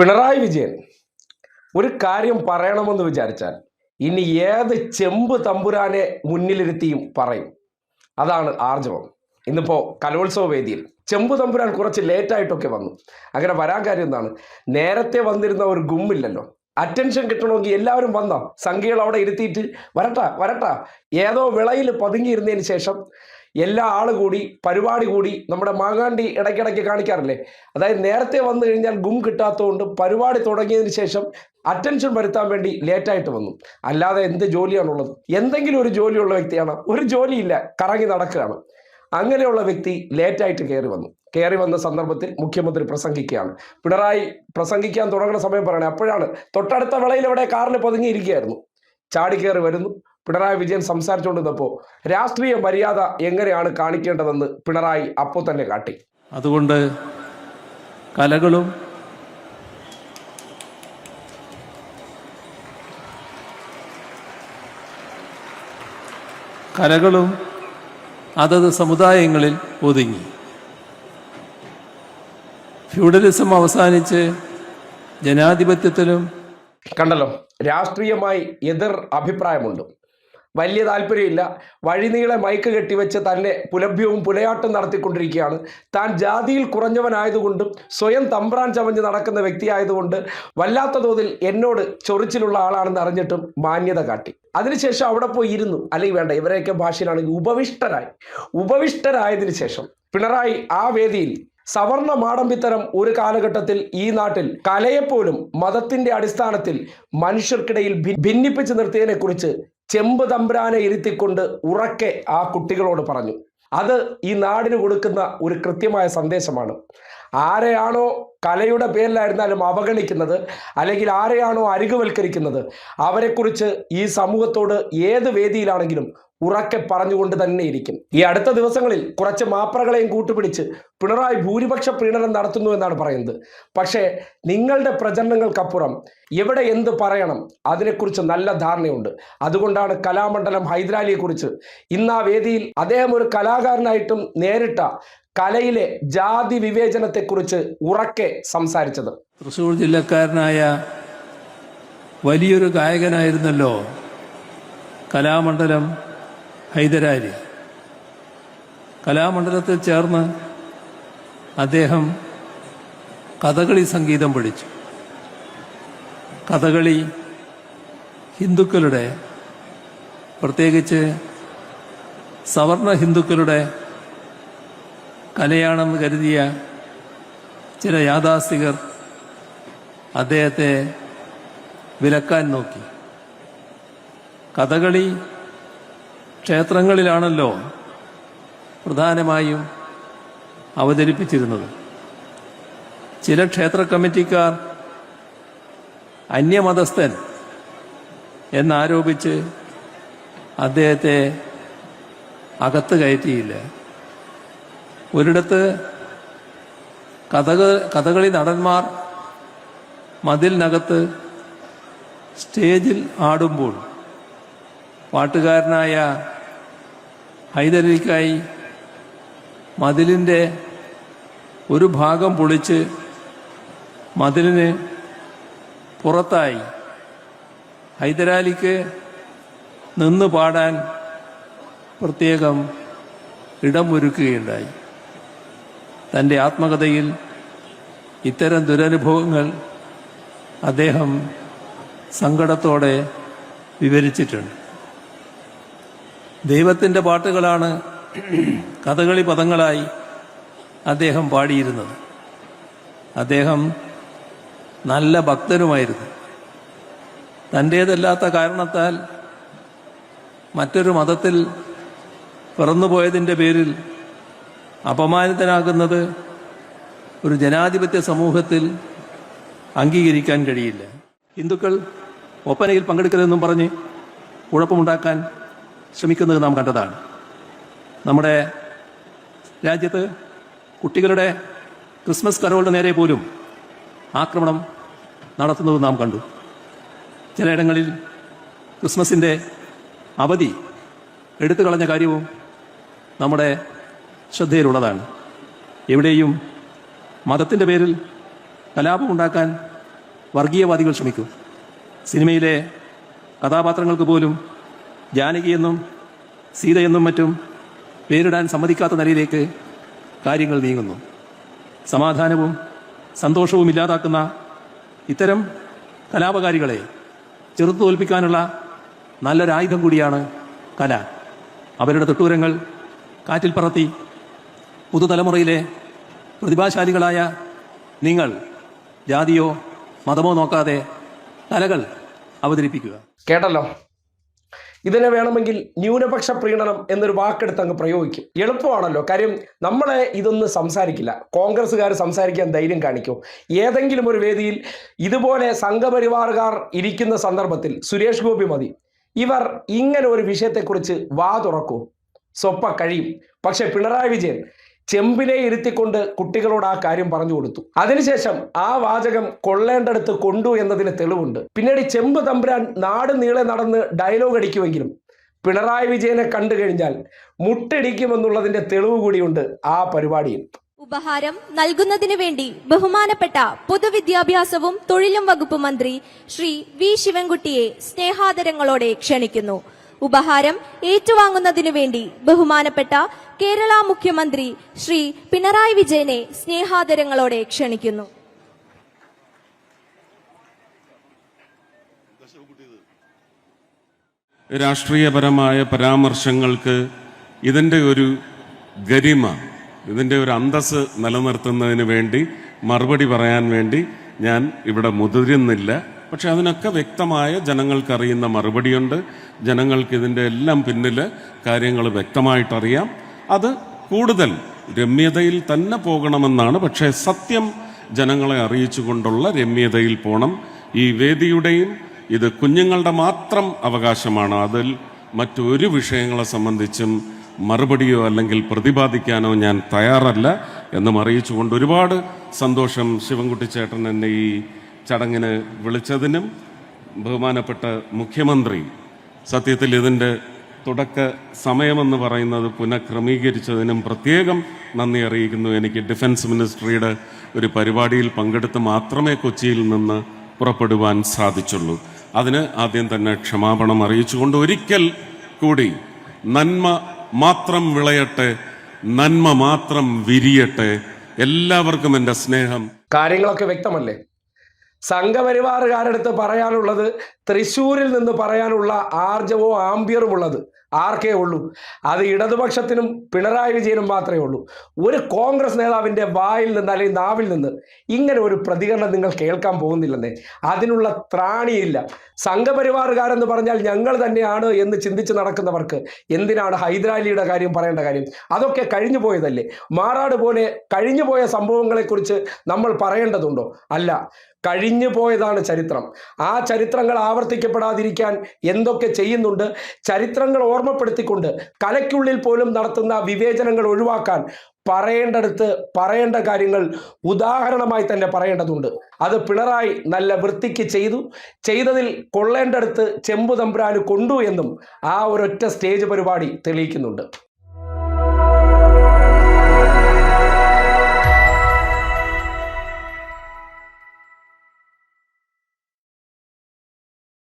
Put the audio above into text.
പിണറായി വിജയൻ ഒരു കാര്യം പറയണമെന്ന് വിചാരിച്ചാൽ ഇനി ഏത് ചെമ്പ് തമ്പുരാനെ മുന്നിലിരുത്തിയും പറയും. അതാണ് ആർജവം. ഇന്നിപ്പോ കലോത്സവ വേദിയിൽ ചെമ്പ് തമ്പുരാൻ കുറച്ച് ലേറ്റായിട്ടൊക്കെ വന്നു. അങ്ങനെ വരാൻ കാര്യം എന്താണ്? നേരത്തെ വന്നിരുന്ന ഒരു ഗുമ്മില്ലല്ലോ. അറ്റൻഷൻ കിട്ടണമെങ്കിൽ എല്ലാവരും വന്നോ? സംഖ്യകൾ അവിടെ ഇരുത്തിയിട്ട് വരട്ടാ വരട്ടാ. ഏതോ വിളയിൽ പതുങ്ങിയിരുന്നതിന് ശേഷം എല്ലാ ആൾ കൂടി പരിപാടി കൂടി നമ്മുടെ മാങ്ങാണ്ടി ഇടയ്ക്കിടയ്ക്ക് കാണിക്കാറില്ലേ? അതായത് നേരത്തെ വന്നു കഴിഞ്ഞാൽ ഗും കിട്ടാത്തതുകൊണ്ട് പരിപാടി തുടങ്ങിയതിന് ശേഷം അറ്റൻഷൻ വരുത്താൻ വേണ്ടി ലേറ്റായിട്ട് വന്നു. അല്ലാതെ എന്ത് ജോലിയാണുള്ളത്? എന്തെങ്കിലും ഒരു ജോലിയുള്ള വ്യക്തിയാണ്. ഒരു ജോലിയില്ല കറങ്ങി നടക്കുകയാണ്. അങ്ങനെയുള്ള വ്യക്തി ലേറ്റായിട്ട് കയറി വന്നു. കയറി വന്ന സന്ദർഭത്തിൽ മുഖ്യമന്ത്രി പ്രസംഗിക്കുകയാണ്. പിണറായി പ്രസംഗിക്കാൻ തുടങ്ങുന്ന സമയം പറയണേ അപ്പോഴാണ് തൊട്ടടുത്ത വിളയിൽ ഇവിടെ കാറിൽ പതുങ്ങിയിരിക്കുകയായിരുന്നു. ചാടി വരുന്നു. പിണറായി വിജയൻ സംസാരിച്ചുകൊണ്ടിരുന്നപ്പോൾ രാഷ്ട്രീയ മര്യാദ എങ്ങനെയാണ് കാണിക്കേണ്ടതെന്ന് പിണറായി അപ്പോൾ തന്നെ കാട്ടി. അതുകൊണ്ട് കലകളും കലകളും അതത് സമുദായങ്ങളിൽ ഒതുങ്ങി. ഫ്യൂഡലിസം അവസാനിച്ച് ജനാധിപത്യത്തിലും കണ്ടല്ലോ രാഷ്ട്രീയമായി എതിർ അഭിപ്രായമുണ്ട്. വലിയ താല്പര്യമില്ല. വഴിനീളെ മൈക്ക് കെട്ടിവെച്ച് തന്നെ പുലഭ്യവും പുലയാട്ടും നടത്തിക്കൊണ്ടിരിക്കുകയാണ്. താൻ ജാതിയിൽ കുറഞ്ഞവനായതുകൊണ്ടും സ്വയം തമ്പ്രാൻ ചമഞ്ഞ് നടക്കുന്ന വ്യക്തിയായതുകൊണ്ട് വല്ലാത്ത തോതിൽ എന്നോട് ചൊറിച്ചിലുള്ള ആളാണെന്ന് അറിഞ്ഞിട്ടും മാന്യത കാട്ടി. അതിനുശേഷം അവിടെ പോയി ഇരുന്നു. അല്ലെങ്കിൽ വേണ്ട ഇവരെയൊക്കെ ഭാഷയിലാണെങ്കിൽ ഉപവിഷ്ടരായി. ഉപവിഷ്ടരായതിനു ശേഷം പിണറായി ആ വേദിയിൽ സവർണ മാടമ്പിത്തരം ഒരു കാലഘട്ടത്തിൽ ഈ നാട്ടിൽ കലയെപ്പോലും മതത്തിന്റെ അടിസ്ഥാനത്തിൽ മനുഷ്യർക്കിടയിൽ ഭിന്നിപ്പിച്ചു നിർത്തിയതിനെ കുറിച്ച് ചെമ്പ് തമ്പ്രാനെ ഇരുത്തിക്കൊണ്ട് ഉറക്കെ ആ കുട്ടികളോട് പറഞ്ഞു. അത് ഈ നാടിന് കൊടുക്കുന്ന ഒരു കൃത്യമായ സന്ദേശമാണ്. ആരെയാണോ കലയുടെ പേരിലായിരുന്നാലും അവഗണിക്കുന്നത് അല്ലെങ്കിൽ ആരെയാണോ അരികുവൽക്കരിക്കുന്നത് അവരെക്കുറിച്ച് ഈ സമൂഹത്തോട് ഏത് വേദിയിലാണെങ്കിലും ഉറക്കെ പറഞ്ഞുകൊണ്ട് തന്നെ ഇരിക്കും. ഈ അടുത്ത ദിവസങ്ങളിൽ കുറച്ച് മാപ്രകളെയും കൂട്ടുപിടിച്ച് പിണറായി ഭൂരിപക്ഷ പ്രീണനം നടത്തുന്നു എന്നാണ് പറയുന്നത്. പക്ഷേ നിങ്ങളുടെ പ്രചരണങ്ങൾക്കപ്പുറം എവിടെ എന്ത് പറയണം അതിനെക്കുറിച്ച് നല്ല ധാരണയുണ്ട്. അതുകൊണ്ടാണ് കലാമണ്ഡലം ഹൈദരാലിയെക്കുറിച്ച് ഇന്ന് ആ വേദിയിൽ അദ്ദേഹം ഒരു കലാകാരനായിട്ടും നേരിട്ട കലയിലെ ജാതി വിവേചനത്തെക്കുറിച്ച് ഉറക്കെ സംസാരിച്ചത്. തൃശ്ശൂർ ജില്ലക്കാരനായ വലിയൊരു ഗായകനായിരുന്നല്ലോ കലാമണ്ഡലം ഹൈദരാലി. കലാമണ്ഡലത്തിൽ ചേർന്ന് അദ്ദേഹം കഥകളി സംഗീതം പഠിച്ചു. കഥകളി ഹിന്ദുക്കളുടെ പ്രത്യേകിച്ച് സവർണ ഹിന്ദുക്കളുടെ കലയാണെന്ന് കരുതിയ ചില യാഥാസ്ഥികർ അദ്ദേഹത്തെ വിലക്കാൻ നോക്കി. കഥകളി ക്ഷേത്രങ്ങളിലാണല്ലോ പ്രധാനമായും അവതരിപ്പിച്ചിരുന്നത്. ചില ക്ഷേത്ര കമ്മിറ്റിക്കാർ അന്യമതസ്ഥൻ എന്നാരോപിച്ച് അദ്ദേഹത്തെ അകത്ത് കയറ്റിയില്ല. ഒരിടത്ത് കഥക കഥകളി നടന്മാർ മതിലിനകത്ത് സ്റ്റേജിൽ ആടുമ്പോൾ പാട്ടുകാരനായ ഹൈദരലിക്കായി മതിലിന്റെ ഒരു ഭാഗം പൊളിച്ച് മതിലിന് പുറത്തായി ഹൈദരാലിക്ക് നിന്ന് പാടാൻ പ്രത്യേകം ഇടമൊരുക്കുകയുണ്ടായി. തന്റെ ആത്മകഥയിൽ ഇത്തരം ദുരനുഭവങ്ങൾ അദ്ദേഹം സങ്കടത്തോടെ വിവരിച്ചിട്ടുണ്ട്. ദൈവത്തിന്റെ പാട്ടുകളാണ് കഥകളി പദങ്ങളായി അദ്ദേഹം പാടിയിരുന്നത്. അദ്ദേഹം നല്ല ഭക്തനുമായിരുന്നു. തന്റേതല്ലാത്ത കാരണത്താൽ മറ്റൊരു മതത്തിൽ പിറന്നുപോയതിന്റെ പേരിൽ അപമാനിതനാകുന്നത് ഒരു ജനാധിപത്യ സമൂഹത്തിൽ അംഗീകരിക്കാൻ കഴിയില്ല. ഹിന്ദുക്കൾ ഒപ്പനയിൽ പങ്കെടുക്കരുതെന്നും പറഞ്ഞ് കുഴപ്പമുണ്ടാക്കാൻ ശ്രമിക്കുന്നത് നാം കണ്ടതാണ്. നമ്മുടെ രാജ്യത്ത് കുട്ടികളുടെ ക്രിസ്മസ് കരോളിന് നേരെ പോലും ആക്രമണം നടത്തുന്നത് നാം കണ്ടു. ചിലയിടങ്ങളിൽ ക്രിസ്മസിന്റെ അവധി എടുത്തു കളഞ്ഞ കാര്യവും നമ്മുടെ ശ്രദ്ധയിലുള്ളതാണ്. എവിടെയും മതത്തിന്റെ പേരിൽ കലാപമുണ്ടാക്കാൻ വർഗീയവാദികൾ ശ്രമിക്കും. സിനിമയിലെ കഥാപാത്രങ്ങൾക്ക് പോലും ജാനകിയെന്നും സീതയെന്നും മറ്റും പേരിടാൻ സമ്മതിക്കാത്ത നിലയിലേക്ക് കാര്യങ്ങൾ നീങ്ങുന്നു. സമാധാനവും സന്തോഷവും ഇല്ലാതാക്കുന്ന ഇത്തരം കലാപകാരികളെ ചെറുത്തു തോൽപ്പിക്കാനുള്ള നല്ലൊരായുധം കൂടിയാണ് കല. അവരുടെ തൊട്ടൂരങ്ങൾ കാറ്റിൽ പറത്തി പുതുതലമുറയിലെ പ്രതിഭാശാലികളായ നിങ്ങൾ ജാതിയോ മതമോ നോക്കാതെ കലകൾ അവതരിപ്പിക്കുക. കേട്ടല്ലോ. ഇതിനെ വേണമെങ്കിൽ ന്യൂനപക്ഷ പ്രീണനം എന്നൊരു വാക്കെടുത്ത് അങ്ങ് പ്രയോഗിക്കും. എളുപ്പമാണല്ലോ. കാര്യം നമ്മളെ ഇതൊന്നും സംസാരിക്കില്ല. കോൺഗ്രസ്സുകാർ സംസാരിക്കാൻ ധൈര്യം കാണിക്കും. ഏതെങ്കിലും ഒരു വേദിയിൽ ഇതുപോലെ സംഘപരിവാറുകാർ ഇരിക്കുന്ന സന്ദർഭത്തിൽ സുരേഷ് ഗോപി മതി. ഇവർ ഇങ്ങനെ ഒരു വിഷയത്തെക്കുറിച്ച് വാ തുറക്കൂ സ്വപ്പ കഴിയും. പക്ഷെ പിണറായി വിജയൻ ചെമ്പിനെ ഇരുത്തിക്കൊണ്ട് കുട്ടികളോട് ആ കാര്യം പറഞ്ഞു കൊടുത്തു. അതിനുശേഷം ആ വാചകം കൊള്ളേണ്ടടുത്ത് കൊണ്ടു എന്നതിന് തെളിവുണ്ട്. പിന്നീട് ചെമ്പ് തമ്പുരാൻ നാട് നീളെ നടന്ന് ഡയലോഗ് അടിക്കുമെങ്കിലും പിണറായി വിജയനെ കണ്ടു കഴിഞ്ഞാൽ മുട്ടടിക്കുമെന്നുള്ളതിന്റെ തെളിവ് കൂടിയുണ്ട് ആ പരിപാടിയിൽ. ഉപഹാരം നൽകുന്നതിനു വേണ്ടി ബഹുമാനപ്പെട്ട പൊതുവിദ്യാഭ്യാസവും തൊഴിലും വകുപ്പ് മന്ത്രി ശ്രീ വി ശിവൻകുട്ടിയെ സ്നേഹാദരങ്ങളോടെ ക്ഷണിക്കുന്നു. ഉപഹാരം ഏറ്റുവാങ്ങുന്നതിനു വേണ്ടി ബഹുമാനപ്പെട്ട കേരള മുഖ്യമന്ത്രി ശ്രീ പിണറായി വിജയനെ സ്നേഹാദരങ്ങളോടെ ക്ഷണിക്കുന്നു. രാഷ്ട്രീയപരമായ പരാമർശങ്ങൾക്ക് ഇതിന്റെ ഒരു ഗരിമ ഇതിന്റെ ഒരു അന്തസ് നിലനിർത്തുന്നതിന് വേണ്ടി മറുപടി പറയാൻ വേണ്ടി ഞാൻ ഇവിടെ മുതിരുന്നില്ല. പക്ഷെ അതിനൊക്കെ വ്യക്തമായ ജനങ്ങൾക്കറിയുന്ന മറുപടിയുണ്ട്. ജനങ്ങൾക്ക് ഇതിന്റെ എല്ലാം പിന്നിൽ കാര്യങ്ങൾ വ്യക്തമായിട്ടറിയാം. അത് കൂടുതൽ രമ്യതയിൽ തന്നെ പോകണമെന്നാണ്. പക്ഷേ സത്യം ജനങ്ങളെ അറിയിച്ചുകൊണ്ടുള്ള രമ്യതയിൽ പോകണം ഈ വേദിയുടെയും ഇത് കുഞ്ഞുങ്ങളുടെ മാത്രം അവകാശമാണ്. അതിൽ മറ്റൊരു വിഷയങ്ങളെ സംബന്ധിച്ചും മറുപടിയോ അല്ലെങ്കിൽ പ്രതിപാദിക്കാനോ ഞാൻ തയ്യാറല്ല എന്നും അറിയിച്ചുകൊണ്ട് ഒരുപാട് സന്തോഷം ശിവൻകുട്ടിച്ചേട്ടൻ എന്നെ ഈ ചടങ്ങിന് വിളിച്ചതിനും ബഹുമാനപ്പെട്ട മുഖ്യമന്ത്രി സത്യത്തിൽ ഇതിന്റെ തുടക്ക സമയമെന്ന് പറയുന്നത് പുനഃക്രമീകരിച്ചതിനും പ്രത്യേകം നന്ദി അറിയിക്കുന്നു. എനിക്ക് ഡിഫൻസ് മിനിസ്ട്രിയുടെ ഒരു പരിപാടിയിൽ പങ്കെടുത്ത് മാത്രമേ കൊച്ചിയിൽ നിന്ന് പുറപ്പെടുവാൻ സാധിച്ചുള്ളൂ. അതിന് ആദ്യം തന്നെ ക്ഷമാപണം അറിയിച്ചുകൊണ്ട് ഒരിക്കൽ കൂടി നന്മ മാത്രം വിളയട്ടെ നന്മ മാത്രം വിരിയട്ടെ. എല്ലാവർക്കും എന്റെ സ്നേഹം. കാര്യങ്ങളൊക്കെ വ്യക്തമല്ലേ? സംഘപരിവാറുകാരടുത്ത് പറയാനുള്ളത് തൃശ്ശൂരിൽ നിന്ന് പറയാനുള്ള ആർജവോ ആംബിയറും ഉള്ളത് ആർക്കേ ഉള്ളൂ. അത് ഇടതുപക്ഷത്തിനും പിണറായി വിജയനും മാത്രമേ ഉള്ളൂ. ഒരു കോൺഗ്രസ് നേതാവിന്റെ വായിൽ നിന്ന് അല്ലെങ്കിൽ നാവിൽ നിന്ന് ഇങ്ങനെ ഒരു പ്രതികരണം നിങ്ങൾ കേൾക്കാൻ പോകുന്നില്ലെന്നേ. അതിനുള്ള ത്രാണിയില്ല. സംഘപരിവാറുകാരെന്ന് പറഞ്ഞാൽ ഞങ്ങൾ തന്നെയാണ് എന്ന് ചിന്തിച്ച് നടക്കുന്നവർക്ക് എന്തിനാണ് ഹൈദരാലിയുടെ കാര്യം പറയേണ്ട കാര്യം? അതൊക്കെ കഴിഞ്ഞു പോയതല്ലേ? മാറാട് പോലെ കഴിഞ്ഞു പോയ സംഭവങ്ങളെക്കുറിച്ച് നമ്മൾ പറയേണ്ടതുണ്ടോ? അല്ല. കഴിഞ്ഞു പോയതാണ് ചരിത്രം. ആ ചരിത്രങ്ങൾ ആവർത്തിക്കപ്പെടാതിരിക്കാൻ എന്തൊക്കെ ചെയ്യുന്നുണ്ട്? ചരിത്രങ്ങൾ ഓർമ്മപ്പെടുത്തിക്കൊണ്ട് കലയ്ക്കുള്ളിൽ പോലും നടത്തുന്ന വിവേചനങ്ങൾ ഒഴിവാക്കാൻ പറയേണ്ടടുത്ത് പറയേണ്ട കാര്യങ്ങൾ ഉദാഹരണമായി തന്നെ പറയേണ്ടതുണ്ട്. അത് പിണറായി നല്ല വൃത്തിക്ക് ചെയ്തു. ചെയ്തതിൽ കൊള്ളേണ്ടടുത്ത് ചെമ്പു തമ്പുരാന് കൊണ്ടു എന്നും ആ ഒരൊറ്റ സ്റ്റേജ് പരിപാടി തെളിയിക്കുന്നുണ്ട്.